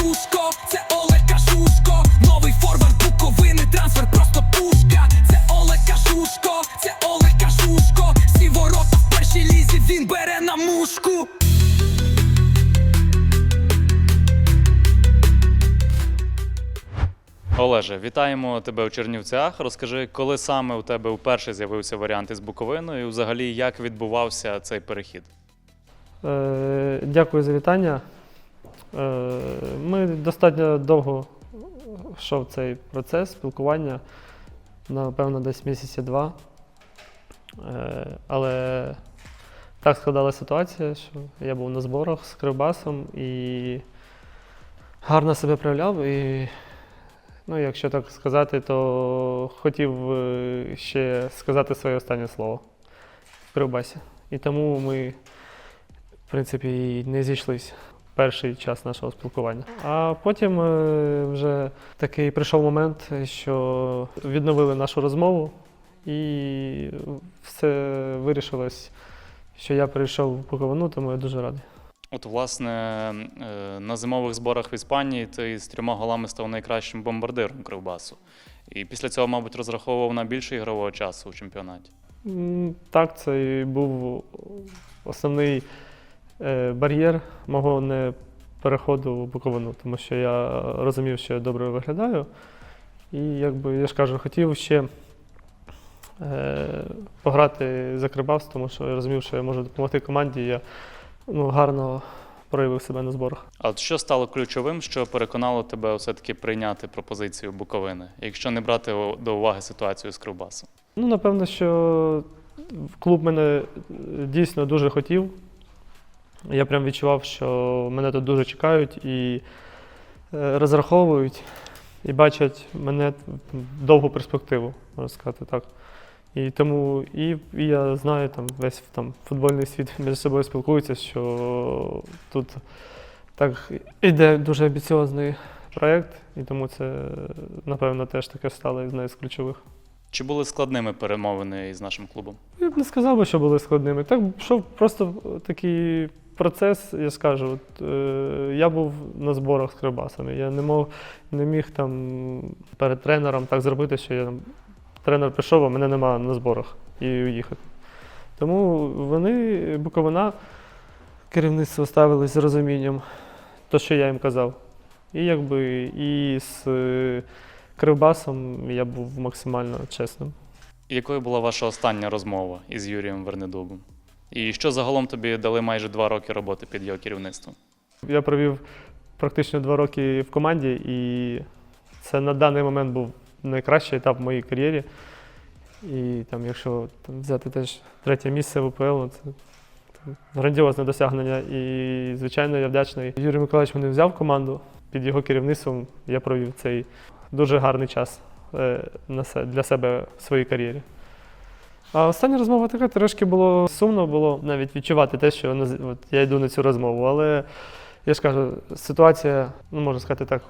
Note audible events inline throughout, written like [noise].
Кажушко, це Олег Кажушко, новий форвард Буковини, трансфер просто пушка. Це Олег Кажушко, це Олег Кажушко, всі ворота в першій лізі він бере на мушку. Олеже, вітаємо тебе у Чернівцях. Розкажи, коли саме у тебе вперше з'явився варіант із Буковиною, і взагалі як відбувався цей перехід? Е, Дякую за вітання. Е, Ми достатньо довго йшов цей процес спілкування, напевно, десь місяці два. Е, Але так складалася ситуація, що я був на зборах з Кривбасом і гарно себе проявляв. І, ну, якщо так сказати, то хотів е, ще сказати своє останнє слово в Кривбасі. І тому ми в принципі, не зійшлися перший час нашого спілкування. А потім е, вже такий прийшов момент, що відновили нашу розмову, і все вирішилось, що я прийшов в Буковину, тому я дуже радий. От, власне, е, на зимових зборах в Іспанії ти з трьома голами став найкращим бомбардиром Кривбасу. І після цього, мабуть, розраховував на більше ігрового часу у чемпіонаті. Так, це і був основний бар'єр мого не переходу в Буковину, тому що я розумів, що я добре виглядаю. І якби я ж кажу, хотів ще е, пограти за Кривбас, тому що я розумів, що я можу допомогти команді. Я ну, гарно проявив себе на зборах. А от що стало ключовим, що переконало тебе все-таки прийняти пропозицію Буковини, якщо не брати до уваги ситуацію з Кривбасом? Ну, напевно, що клуб мене е, дійсно дуже хотів. Я прям відчував, що мене тут дуже чекають і е, розраховують, і бачать мене в довгу перспективу, можна сказати так. І тому і, і я знаю, там весь там, футбольний світ [laughs] між собою спілкується, що тут так іде дуже амбіціозний проєкт, і тому це, напевно, теж таке стало одне з ключових. Чи були складними перемовини із нашим клубом? Я б не сказав би, що були складними. Так йшов просто такий процес, я скажу. От, е, я був на зборах з Кривбасами. Я не мог, не міг там перед тренером так зробити, що я там, тренер пішов, а мене немає на зборах і уїхати. Тому вони, Буковина, керівництво ставились з розумінням, то, що я їм казав. І якби і з е, Кривбасом я був максимально чесним. Якою була ваша остання розмова із Юрієм Вернедубом? І що загалом тобі дали майже два роки роботи під його керівництвом? Я провів практично два роки в команді, і це на даний момент був найкращий етап в моїй кар'єрі. І там, якщо там, взяти теж третє місце в УПЛ, ну, це, грандіозне досягнення. І, звичайно, я вдячний. Юрій Миколаївич мене взяв команду. Під його керівництвом я провів цей дуже гарний час е, для себе в своїй кар'єрі. А остання розмова така трошки було сумно було навіть відчувати те, що от, я йду на цю розмову. Але я ж кажу, ситуація, ну можна сказати так,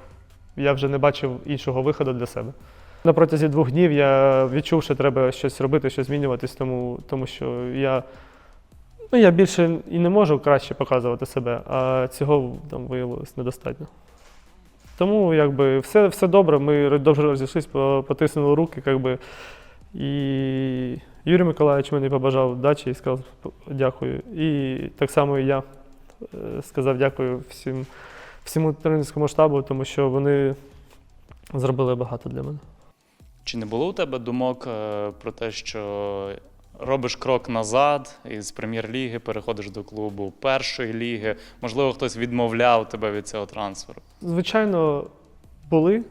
я вже не бачив іншого виходу для себе. На протязі двох днів я відчув, що треба щось робити, щось змінюватись, тому, тому що я, ну, я більше і не можу краще показувати себе, а цього там виявилось недостатньо. Тому якби все, все добре, ми добре розійшлись, по- потиснули руки, якби, і Юрій Миколаївич мені побажав вдачі і сказав дякую. І так само і я е, сказав дякую всім, всьому тренерському штабу, тому що вони зробили багато для мене. Чи не було у тебе думок е, про те, що робиш крок назад із прем'єр-ліги, переходиш до клубу першої ліги? Можливо, хтось відмовляв тебе від цього трансферу? Звичайно, були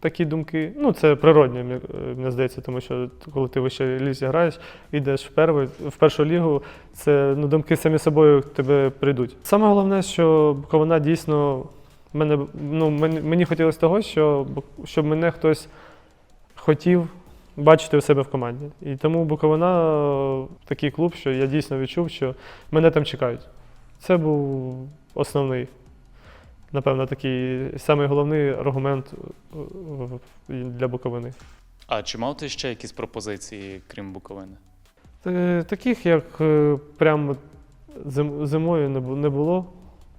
такі думки. Ну, це природньо, мені- е, здається, тому що коли ти вище лізі граєш, йдеш в, першу, в першу лігу, це ну, думки самі собою тебе прийдуть. Саме головне, що Буковина дійсно мене, ну, мені, мені хотілося того, що, щоб мене хтось хотів бачити у себе в команді. І тому Буковина такий клуб, що я дійсно відчув, що мене там чекають. Це був основний напевно, такий самий головний аргумент е, е, для Буковини. А чи мав ти ще якісь пропозиції, крім Буковини? Е, Таких, як прямо зимою не не було.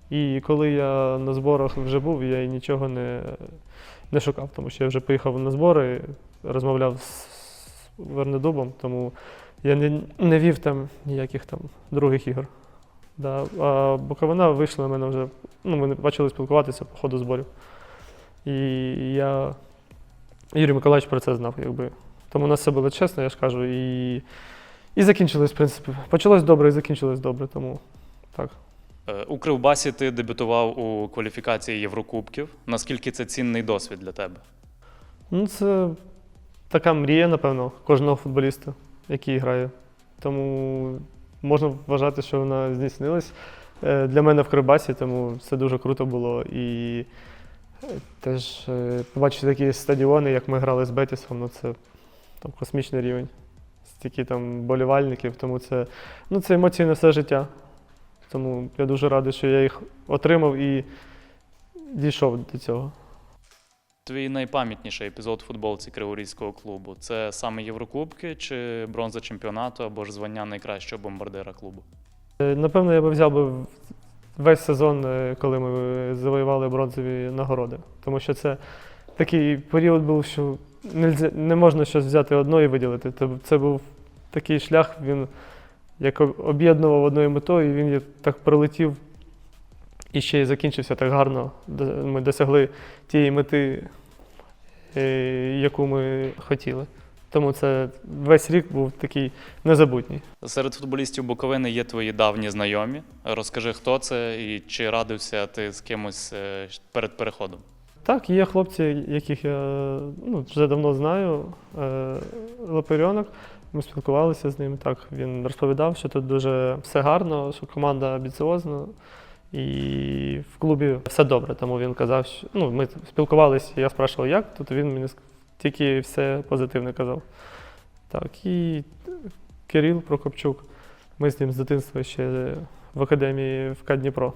І коли я на зборах вже був, я і нічого не, не шукав, тому що я вже поїхав на збори, розмовляв з Вернедубом, тому я не, не вів там ніяких там других ігор. Да. А Буковина вийшла на мене вже, ну, ми почали спілкуватися по ходу зборів. І я, Юрій Миколаївич про це знав, якби. Тому у нас все було чесно, я ж кажу. І, і закінчилось, в принципі. Почалось добре і закінчилось добре, тому так. Е, У Кривбасі ти дебютував у кваліфікації Єврокубків. Наскільки це цінний досвід для тебе? Ну, це така мрія, напевно, кожного футболіста, який грає. Тому можна вважати, що вона здійснилась е, для мене в Кривбасі, тому це дуже круто було. І е, теж е, побачити такі стадіони, як ми грали з Бетісом, ну це там, космічний рівень. Стільки там болівальників, тому це, ну, це емоції на все життя. Тому я дуже радий, що я їх отримав і дійшов до цього. Твій найпам'ятніший епізод у футболці Криворізького клубу це саме Єврокубки чи бронза чемпіонату або ж звання найкращого бомбардира клубу? Е, Напевно, я би взяв би весь сезон, е, коли ми завоювали бронзові нагороди. Тому що це такий період був, що не можна щось взяти одно і виділити. Це, був такий шлях, він як об'єднував одною метою, і він так пролетів і ще й закінчився так гарно. Ми досягли тієї мети, е, яку ми хотіли. Тому це весь рік був такий незабутній. Серед футболістів Буковини є твої давні знайомі. Розкажи, хто це і чи радився ти з кимось е, перед переходом? Так, є хлопці, яких я ну, вже давно знаю. Е, Лапирьонок. Ми спілкувалися з ним. Так, він розповідав, що тут дуже все гарно, що команда амбіціозна. І в клубі все добре. Тому він казав, що ну, ми спілкувалися, я спрашував, як тут він мені тільки все позитивне казав. Так, і Кирил Прокопчук. Ми з ним з дитинства ще в академії в КА Дніпро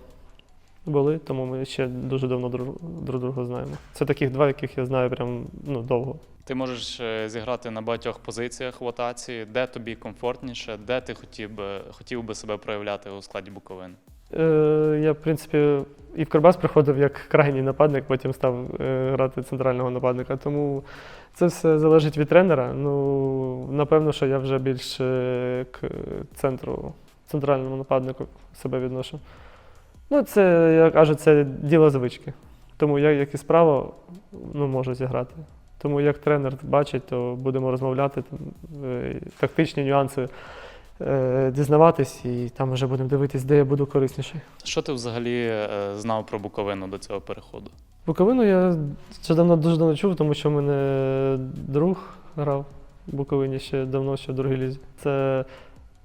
були, тому ми ще дуже давно друг, друг друга знаємо. Це таких два, яких я знаю прям ну, довго. Ти можеш е, зіграти на багатьох позиціях в атаці, де тобі комфортніше, де ти хотів би, хотів би себе проявляти у складі Буковини? Е, я, в принципі, і в Кирбас приходив як крайній нападник, потім став е, грати центрального нападника. Тому це все залежить від тренера. Ну, напевно, що я вже більше к центру, центральному нападнику себе відношу. Ну, це, я кажу, це діло звички. Тому я, як і справа, ну, можу зіграти. Тому як тренер бачить, то будемо розмовляти, там, е, тактичні нюанси е, дізнаватись, і там вже будемо дивитись, де я буду корисніший. Що ти взагалі е, знав про Буковину до цього переходу? Буковину я ще давно дуже давно чув, тому що в мене друг грав в Буковині ще давно, ще в другій лізі. Це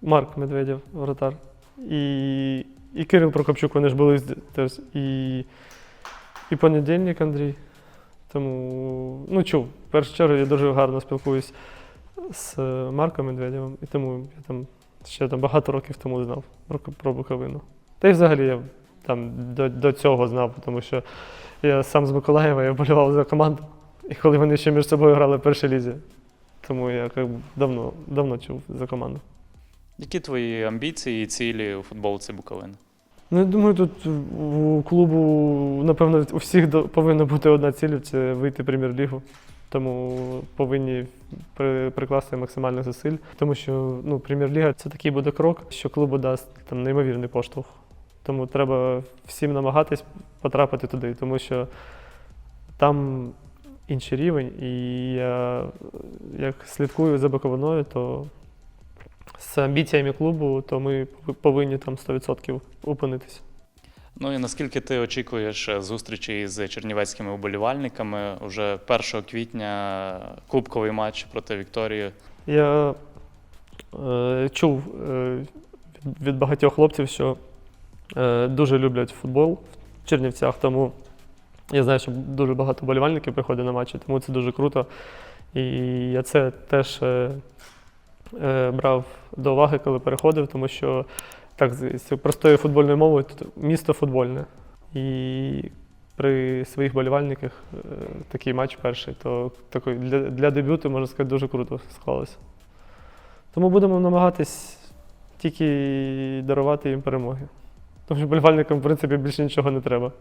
Марк Медведєв, воротар. І, і Кирил Прокопчук, вони ж були теж. І, і понедільник Андрій. Тому ну, чув. В першу чергу я дуже гарно спілкуюсь з Марком Медведєвим, і тому я там ще там багато років тому знав про, Буковину. Та й взагалі я там до, до цього знав, тому що я сам з Миколаєва, я болював за команду. І коли вони ще між собою грали в першій лізі. Тому я як давно, давно чув за команду. Які твої амбіції і цілі у футболці Буковини? Ну, я думаю, тут у клубу, напевно, у всіх повинна бути одна ціль це вийти в прем'єр-лігу. Тому повинні при- прикласти максимальних зусиль. Тому що ну, прем'єр-ліга це такий буде крок, що клубу дасть там неймовірний поштовх. Тому треба всім намагатись потрапити туди, тому що там інший рівень, і я як слідкую за Буковиною, то з амбіціями клубу, то ми повинні там 100% опинитися. Ну і наскільки ти очікуєш е, зустрічі з чернівецькими вболівальниками? Уже 1 квітня кубковий матч проти Вікторії. Я е, чув е, від, багатьох хлопців, що е, дуже люблять футбол в Чернівцях, тому я знаю, що дуже багато болівальників приходить на матчі, тому це дуже круто. І я це теж е, е, брав до уваги, коли переходив, тому що так, з простою футбольною мовою місто футбольне. І при своїх болівальниках е, такий матч перший, то такий для, для дебюту, можна сказати, дуже круто склалося. Тому будемо намагатись тільки дарувати їм перемоги. Тому що болівальникам, в принципі, більше нічого не треба.